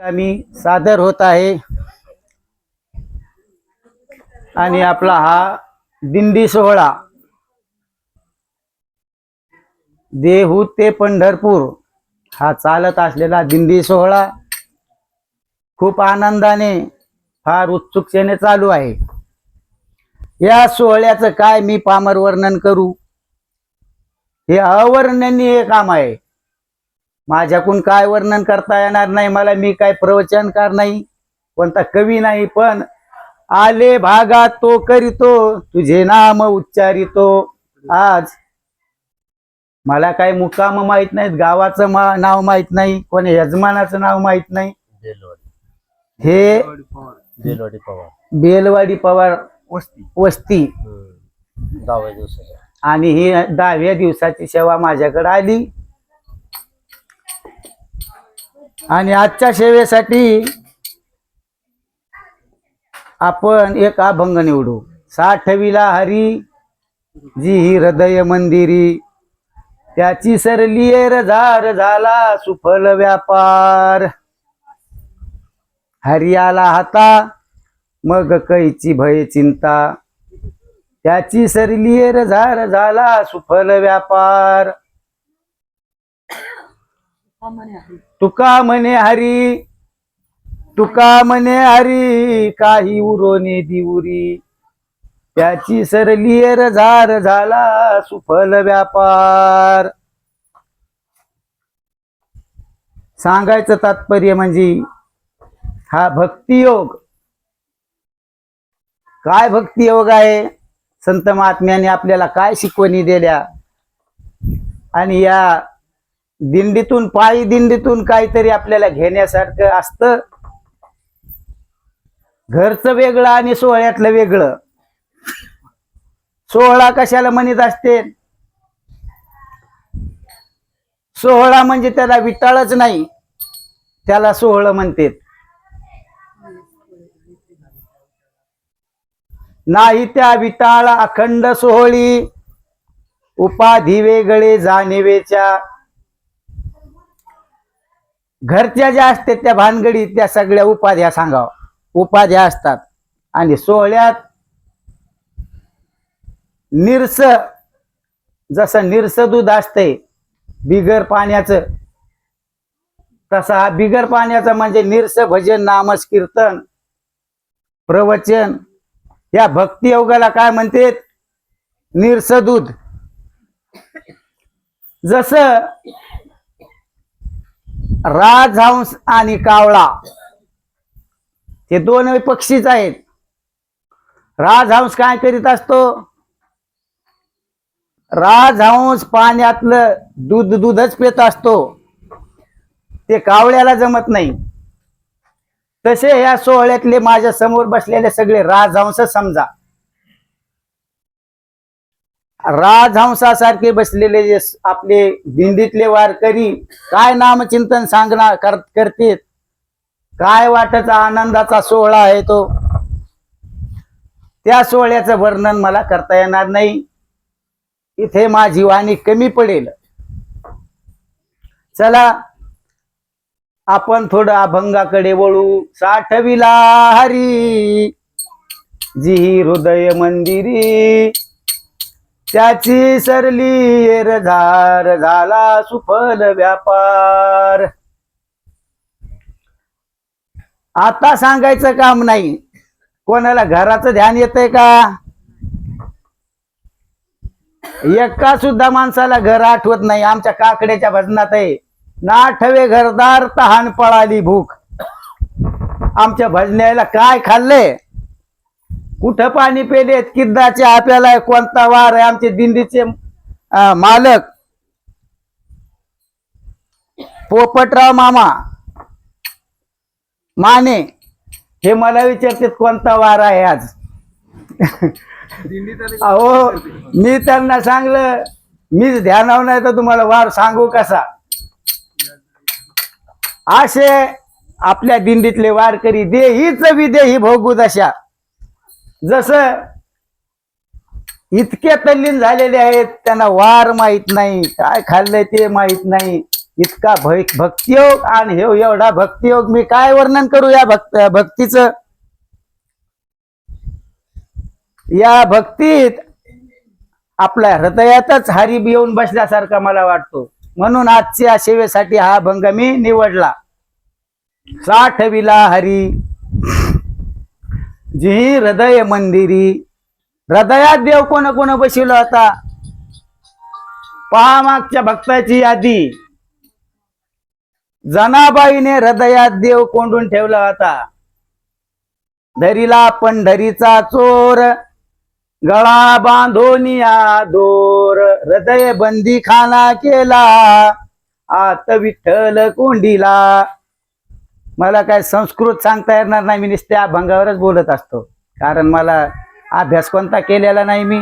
मी सादर होत आहे. आणि आपला हा दिंडी सोहळा. देहू ते पंढरपूर हा चालत असलेला दिंडी सोहळा खूप आनंदाने फार उत्सुकतेने चालू आहे. या सोहळ्याचं काय मी पामर वर्णन करू? हे अवर्णनीय काम आहे. माझ्याकडून काय वर्णन करता येणार नाही मला मी काय प्रवचनकार नाही कोणता कवी नाही पण आले भागात तो करीतो तुझे नाम उच्चारितो. आज मला काय मुकाम माहीत नाहीत गावाचं मा- नाव माहीत नाही कोणी यजमानाचं नाव माहीत नाही. बेलवाडी हे बेलवाडी पवार. बेलवाडी पवार वस्ती. वस्ती. दहाव्या दिवसाच्या. आणि ही दहाव्या दिवसाची सेवा माझ्याकडे आली. आणि आजच्या सेवेसाठी आपण एक अभंग निवडू. साठवीला हरी जी ही हृदय मंदिरी त्याची सरली झार झाला सुफल व्यापार. हरियाला हाता मग कैची भय चिंता. त्याची सरली झार झाला सुफल व्यापार. तुका म्हणे हरी तुका म्हणे हरी काही उरोने दिवरी त्याची सरली झार झाला सुफल व्यापार. सांगायचं तात्पर्य म्हणजे हा भक्तियोग. काय भक्तियोग आहे? संत महात्म्याने आपल्याला काय शिकवणी दिल्या? आणि या दिंडीतून पायी दिंडीतून काहीतरी आपल्याला घेण्यासारखं असतं. घरचं वेगळं आणि सोहळ्यातलं वेगळं. सोहळा कशाला म्हणत असते? सोहळा म्हणजे त्याला विटाळच नाही त्याला सोहळं म्हणते नाही त्या विटाळा अखंड सोहळी उपाधी वेगळे जाणीवेच्या. घरच्या ज्या असतात त्या भानगडीत त्या सगळ्या उपाध्या सांगाव. उपाध्या असतात. आणि सोहळ्यात निरस जसं निरस दूध असतंय बिगर पाण्याचं तसा हा बिगर पाण्याचा म्हणजे निरस भजन नामस कीर्तन प्रवचन या भक्ती योगाला काय म्हणते निरस दूध. जसं राजहंस आणि कावळा. हे दोन पक्षीच आहेत. राजहंस काय करीत असतो? राजहंस पाण्यातलं दूध दूधच पित असतो. ते कावळ्याला जमत नाही. तसे या सोहळ्यातले माझ्यासमोर बसलेले सगळे राजहंस समजा. राजहंसासारखे बसलेले जे आपले दिंडीतले वारकरी काय नामचिंतन सांगणार कर- करतेत? काय वाटचा आनंदाचा सोहळा आहे तो? त्या सोहळ्याचं वर्णन मला करता येणार नाही. इथे माझी वाणी कमी पडेल. चला आपण थोडं अभंगाकडे वळू. साठविला हरी जी ही हृदय मंदिरी त्याची सरली एरझार झाला सुफल व्यापार. आता सांगायचं काम नाही. कोणाला घराचं ध्यान येतंय का? एका सुद्धा माणसाला घर आठवत नाही. आमच्या काकड्याच्या भजनात आहे ना आठवे घरदार तहान पळाली भूक. आमच्या भजन्याला काय खाल्लंय? कुठं पाणी पेलेत? किद्दाचे आपल्याला कोणता वार आहे? आमचे दिंडीचे मालक. पोपटराव मामा. माने. हे मला विचारतात कोणता वार आहे आज? अहो मी त्यांना सांगलं मीच ध्यानावर नाही तर तुम्हाला वार सांगू कसा? असे आपल्या दिंडीतले वारकरी देहीच विदेही भोगू दशा. जस इतके तल्लीन झालेले आहेत त्यांना वार माहीत नाही काय खाल्लंय ते माहीत नाही. इतका भय- भक्तियोग आणि हे एवढा भक्तियोग मी काय वर्णन करू या भक्त भक्तीचं? या भक्तीत आपल्या हृदयातच हरी येऊन बसल्यासारखा मला वाटतो. म्हणून आजच्या सेवेसाठी हा भंग मी निवडला. साठविला हरी. जी हृदय मंदिरी. हृदयात देव कोण कोण बसवला होता पहा मागच्या भक्ताची यादी. जनाबाईने हृदयात देव कोंडून ठेवला होता. धरीला पंढरीचा चोर. गळा बांधोनिया दोर. हृदय बंदी खाना केला. आत विठ्ठल कोंडीला. मला काय संस्कृत सांगता येणार नाही मी नुसत्या अभंगावरच बोलत असतो. कारण मला अभ्यास कोणता केलेला नाही मी.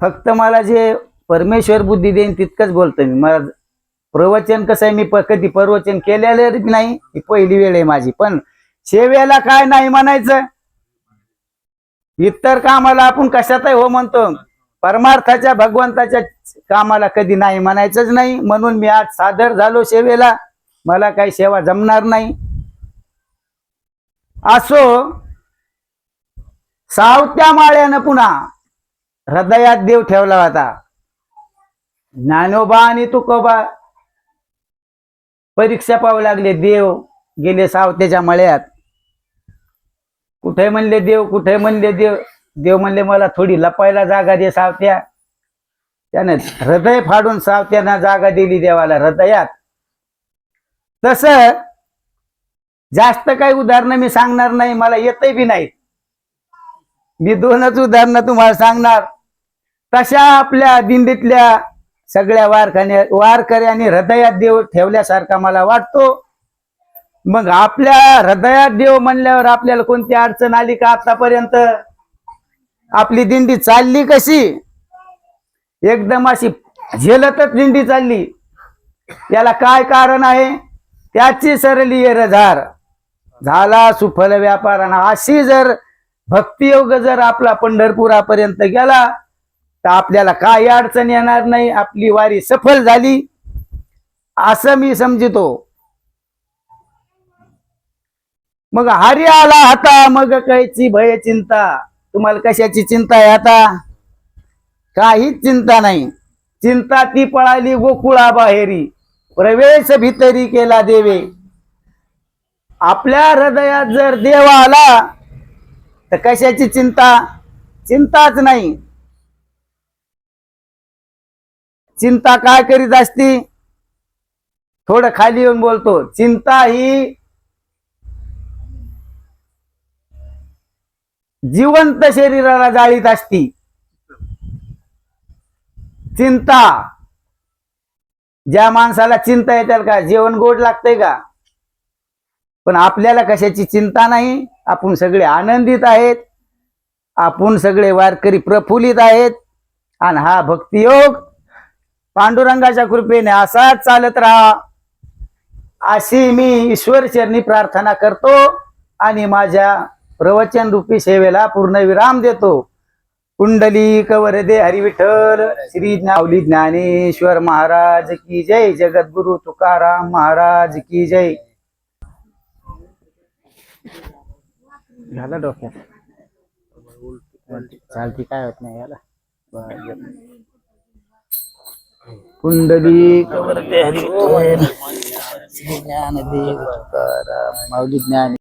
फक्त मला जे परमेश्वर बुद्धी देईन तितकंच बोलतो मी. मला प्रवचन कसं आहे मी प- कधी प्रवचन केलेलं नाही ही पहिली वेळ आहे माझी. पण सेवेला काय नाही म्हणायचं. इतर कामाला आपण कशातही हो म्हणतो. परमार्थाच्या भगवंताच्या कामाला कधी नाही म्हणायचंच नाही. म्हणून मी आज सादर झालो सेवेला मला काही सेवा जमणार नाही. असो सावत्या माळ्यानं पुन्हा हृदयात देव ठेवला होता. ज्ञानोबा आणि तुकोबा परीक्षा पाहू लागले देव गेले सावत्याच्या मळ्यात. कुठे म्हणले देव कुठे म्हणले देव? देव म्हणले मला थोडी लपायला जागा दे सावत्या. त्याने हृदय फाडून सावत्यानं जागा दिली देवाला हृदयात. तस जास्त काही उदाहरणं मी सांगणार नाही मला येतही बी नाही. मी दोनच उदाहरणं तुम्हाला सांगणार. तशा आपल्या दिंडीतल्या सगळ्या वारखान्या वारकऱ्यांनी हृदयात देव ठेवल्यासारखा मला वाटतो. मग आपल्या हृदयात देव म्हणल्यावर आपल्याला कोणती अडचण आली का आतापर्यंत? आपली दिंडी चालली कशी? एकदम अशी झेलतच दिंडी चालली. याला काय कारण आहे? त्याची सरली ये रझार झाला सुफल व्यापाराना अशी जर भक्तियोग जर आपला पंढरपुरापर्यंत गेला तर आपल्याला काही अडचण येणार नाही. आपली वारी सफल झाली. असं मी समजितो. मग हरी आला आता मग कायची भय चिंता. तुम्हाला कशाची चिंता आहे आता? काहीच चिंता नाही. चिंता ती पळाली गोकुळा बाहेरी प्रवेश भितरी केला देवे. आपल्या हृदयात जर देव आला तर कशाची चिंता? चिंताच नाही. चिंता काय करीत असती? थोडं खाली येऊन बोलतो चिंता ही जिवंत शरीराला जाळीत असती. चिंता. ज्या माणसाला चिंता येतील का? जेवण गोड लागतंय का? पण आपल्याला कशाची चिंता नाही? आपण सगळे आनंदित आहेत. आपण सगळे वारकरी प्रफुल्लित आहेत. आणि हा भक्तियोग पांडुरंगाच्या कृपेने असाच चालत राहा. अशी मी ईश्वर चरणी प्रार्थना करतो आणि माझ्या प्रवचन रूपी सेवेला पूर्ण विराम देतो. कुंडली वरदे हरिविठ्ठल श्री ज्ञावली ज्ञानेश्वर महाराज की जय जगद्गुरु तुकाराम महाराज की जय. झालं डोक्यात? चालती काय होत नाही याला? कुंडली कवरदे हरिविठ्ठल श्री ज्ञानदेव तुकाराम माऊली ज्ञान